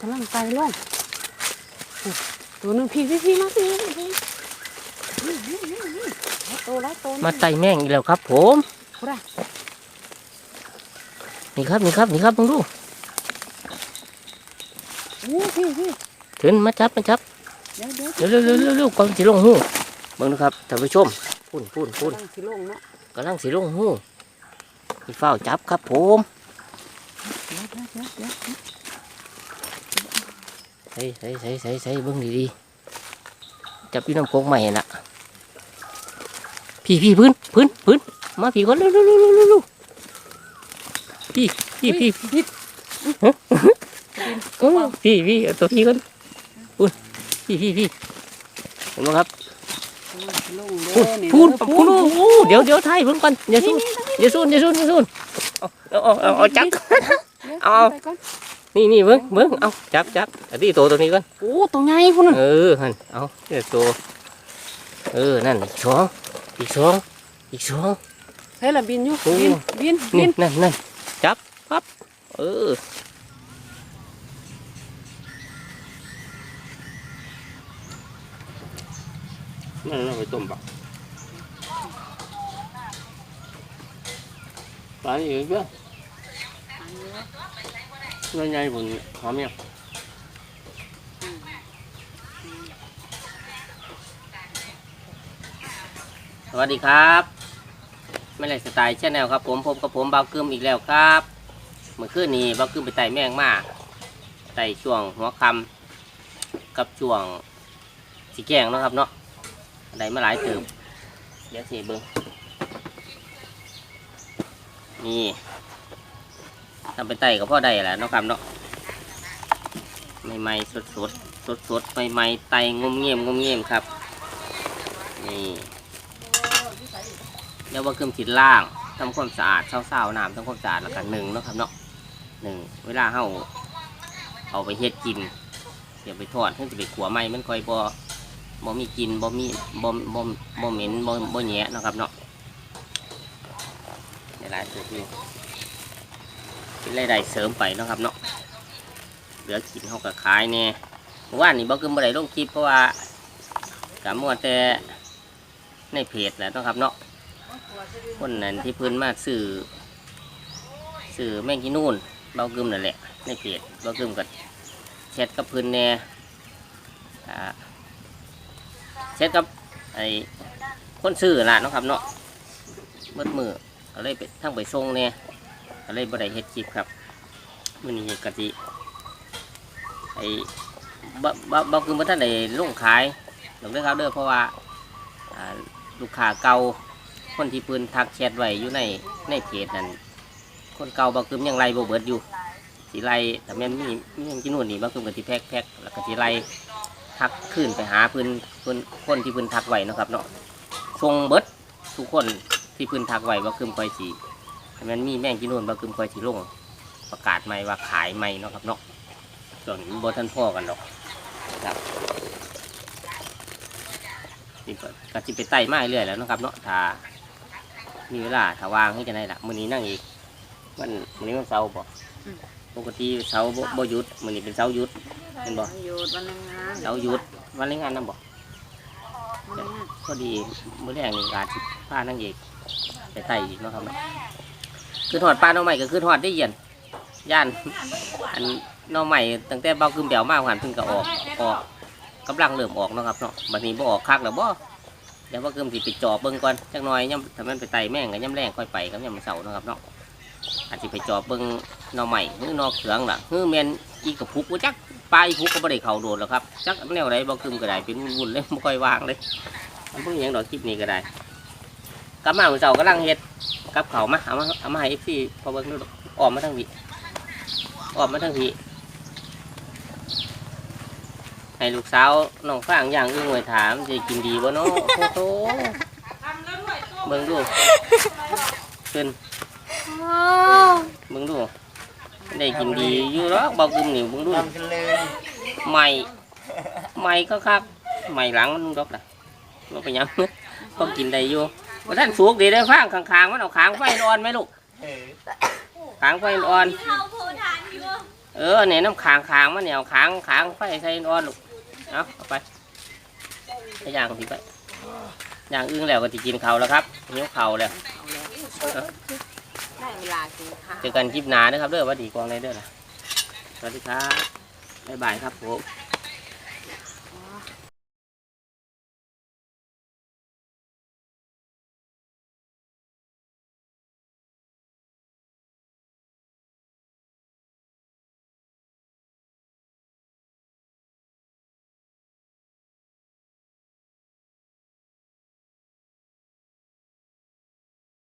กำลังไตลงโอ้ตัวหนึ่งพี่พี่พี่มาพี่มาไต่แม่งอีกแล้วครับ ผมนี่ครับนี่ครับนี่ครับมึงดูโอ้พี่พี่ถึงมาจับมาจับเดี๋ยวเดี๋ยวเร็วเร็วเร็วเร็วเร็วก่อนสิลงหูเบิ่งนะครับท่านผู้ชมพูนพูนพูนกำลังสิลงเนกำลังสิลงหูนี่เฝ้าจับครับผม ใส่ใส่ใส่ใส่ใส่เบิ่งดีๆจับพี่น้ำโคกใหม่น่ะพี่พี่พื้นพื้นพื้นมาพี่ก่อนเร็วเร็วเร็วเร็วเร็วเร็วพี่พี่พี่พี่โอ้พี่พี่เอาตัวพี่ก่อนพูนพี่พี่พี่เห็นไหมครับกำลังสิลงเด้พูอนนี่พูนเด้อพูนโอ้เดี๋ยวเดี๋ยวไทยเพิ่งก่อนอย่าสู้อย่าสู้อย่าสู้อย่าสู้เอาเอาเอาเอาจับเอาไปก่อ นนี่นี่เบิ้งเบิ้งเอาจับจับอันที่ตัวตัวนี้ก่อนโอ้ตัวใหญ่พุ่นน่ะเออหันเอาเดี๋ยวตัวเออนั่นอีกสองอีกสองอีกสองเฮ้ยละบินอยู่โอ้บินบินบินี่นนั่นนั่นจับปั๊บเออนั่นเราไปต้มปะปลาอีกเยอะ เงินใหญ่บุญหอมยังสวัสดีครับไม่ไรสไตล์ชแนลครับ ผมผมกับผมเบากึมอีกแล้วครับเมื่อคืนนี้เบากึมไปไต่แมงมาไต่ช่วงหัวคำกับช่วงสีแกงนะครับเนาะได้มาหลายเติมเดี๋ยวสิเบิ้งนี่ ทำไปไต่กับพ่อได้แหละเนาะครับเนาะใหม่ๆสดสดสดสดใหม่ๆไต่งมเงียมงมเงียมครับนี่เดี๋ยวว่าเครื่องคิดล่างทำความสะอาดเศร้าๆน้ำทำความสะอาดแล้วกันหนึ่งเนาะครับเนาะหนึ่งเวลาเฮาเอาไปเฮ็ดกินเดี๋ยวไปทอดเพื่อจะไปขัวไหมมันค่อยบ่บ่มีกินบ่มีบ่บ่บ่เหม็นบ่บ่แยะนะครับเนาะในหลายสุดอยู่ เป็นรายได้เสริมไปนะครับเนาะเหลือกินเฮาก็ขายแน่เมื่อวานนี้บ่คือบ่ได้ลงคลิปเพราะว่ากะมัวแต่ในเพจแหละนะครับเนาะคนนั้นที่พื้นมาสื่อสื่อแม่งกินนู่นเบากึมนั่นแหละในเพจเบากึมกับแชทกับเพื้นแน่อ่าแชทกับไอ้คนซื้อละนะครับเนาะเบิดมือก็เลยไปทั้งไปส่งเนี่ย ก็เลยบ่ได้เฮ็ดคลิปครับมื้อนี้กะทิไอ้บ่บ่บ่คือบ่ทันได้ลงขายดอกเด้อครับเด้อเพราะว่าอ่าลูกค้าเก่าคนที่ปืนทักแชทไว้อยู่ในในเพจนั่นคนเก่าบางคืมยังไล่เบิดอยู่สีไล่แต่แม่นมีมีหยังกินนู่นนี่บางคืมก็สิแพ็กแพ็กแล้วก็สีไล่ทักขึ้นไปหาพื้นพื้นคนที่พื้นทักไว้เนาะครับเนาะทรงเบิดทุกคนที่พื้นทักไว้บาคืมคอยสี ม่นมีแม่งกินนู่นบางคืมคอยสีลงประกาศใหม่ว่าขายใหม่เนาะครับเนาะส่วนบทันพ่อกันดอกครับนี่ก็ก็สิไปไต่ไม้เรื่อยแล้วเนาะครับเนาะถ้ามีเวลาถ้าวางให้กันได้ละมื้อนี้นั่งอีกมันมื้อนี้มันเสาร์บ่ปกติเสาร์บ่บ่หยุดมื้อนี้เป็นเสาร์หยุดเห็นบ่หยุดวันแรงงานเสาร์หยุดวันแรงงานนำบ่วันแรงงานพอดีมื้อแรกนี่อาจสิพานั่งอีกไปไต่อีกเนาะครับเนาะ คือทอดปลาหน่อใหม่ก็คือทอดได้เย็นย่านอันหน่อใหม่ตั้งแต่เบากึมแบวมากหันเพิ่งก็ออกออกกำลังเริ่มออกเนาะครับเนาะบัดนี้บ่ออกคักแล้วบ่เดี๋ยวว่ากึมสิไปจอบเบิ่งก่อนจักหน่อยย่ำถ้ามันไปไต่แม่งก็ย่ำแรงค่อยไปครับย่ำมื้อเสาร์เนาะครับเนาะอาจจะไปจอบเบิ่งหน่อใหม่หรือหน่อเขืองล่ะหรือแมนอีกระพุกว่าจักปลาอีพุกก็บ่ได้เข้าโดดหรอกครับจักแนวใดบ่คึมก็ได้เป็นวุ่นๆเลยบ่ค่อยว่างเลยมันเพิ่งยังดอกคลิปนี้ก็ได้ กลับมาเมื่อเช้ากำลังเฮ็ดกับเขามาเอามาเอามาให้ FC พอเบิ่งดูออกมาทางพี่ออกมาทางพี่ให้ลูกสาวน้องฟางอย่างอื่นไว้ถามจะกินดีบ่เนาะโอ้โหเบิ่งดูขึ้นมึงดูได้กินดีอยู่หรอกเบากึมนี่มึงดูใหม่ใหม่ก็คักใหม่หลังมันดอกนะมันเป็นหยังก็กินได้อยู่ ว่าท่านสุกดีได้อฟางข้างๆมันเอาขางไฟอ่อนไหมลูกขางไฟอ่อนเอาโพดานอยู่อเออเนี่ยน้ำค้างค้างมาเนี่ยเอาค้างค้างไฟใส่นอนลูกเอาเอาไปไปย่างสิไปย่างอึ้งแล้วก็จะกินเขาวแล้วครับหิวเขาวแล้วได้เวลากินข้าว เจอกันคลิปหน้านะครับเด้อหว่าดีกวางในเด้อล่ะสวัสดีครับบ๊ายบายครับผม